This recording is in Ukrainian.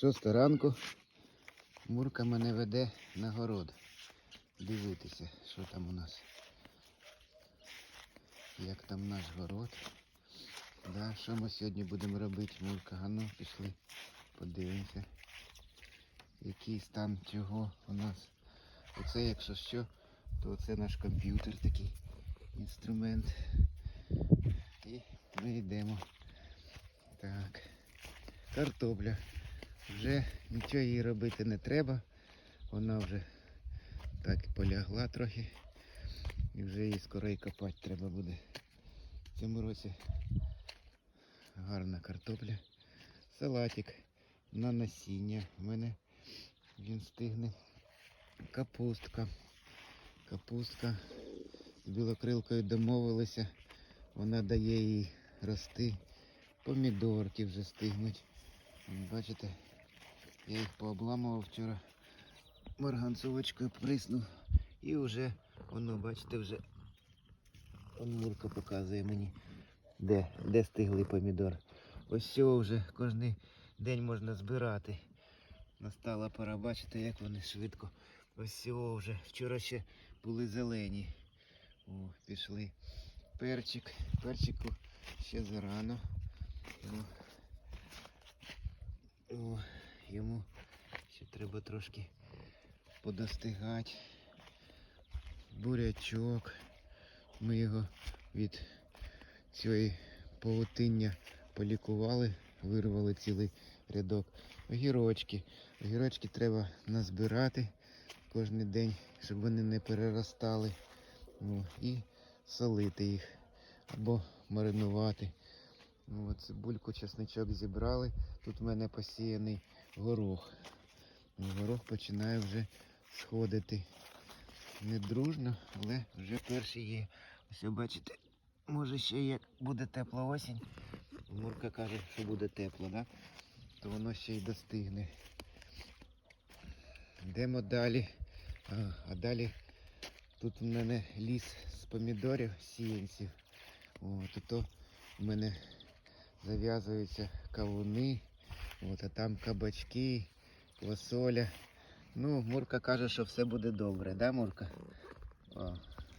Шоста ранку. Мурка мене веде на город. Дивитися, що там у нас. Як там наш город. Да, що ми сьогодні будемо робити, Мурка? А ну, пішли, подивимося. Який стан чого у нас. Оце, якщо що, то це наш комп'ютер такий інструмент. І ми йдемо. Так. Картопля. Вже нічого їй робити не треба. Вона вже так полягла трохи. І вже її скоро і копати треба буде. В цьому році гарна картопля. Салатик на насіння. У мене він стигне. Капустка. Капустка. З білокрилкою домовилися. Вона дає їй рости. Помідорки вже стигнуть. Бачите, я їх пообламував вчора. Марганцовочкою приснув. І вже, воно, бачите, вже он Мурка показує мені, де, де стиглий помідор. Ось цього вже кожен день можна збирати. Настала пора, бачите, як вони швидко. Ось цього вже. Вчора ще були зелені. О, пішли. Перчик. Перчику ще зарано. Йому ще треба трошки подостигати. Бурячок. Ми його від цієї павутиння полікували, вирвали цілий рядок. Огірочки. Огірочки треба назбирати кожен день, щоб вони не переростали. О, і солити їх або маринувати. Ну, цибульку, чесничок зібрали. Тут в мене посіяний горох. Ну, Горох починає вже сходити. Не дружно, але вже перший є. Ось бачите, може ще як буде тепла осінь. Мурка каже, що буде тепло, да? то воно ще й достигне. Йдемо далі. А, а далі тут в мене ліс з помідорів, сіянців. О, то в мене зав'язуються кавуни, от, а там кабачки, квасоля. Ну, Мурка каже, що все буде добре, да, Мурка? О,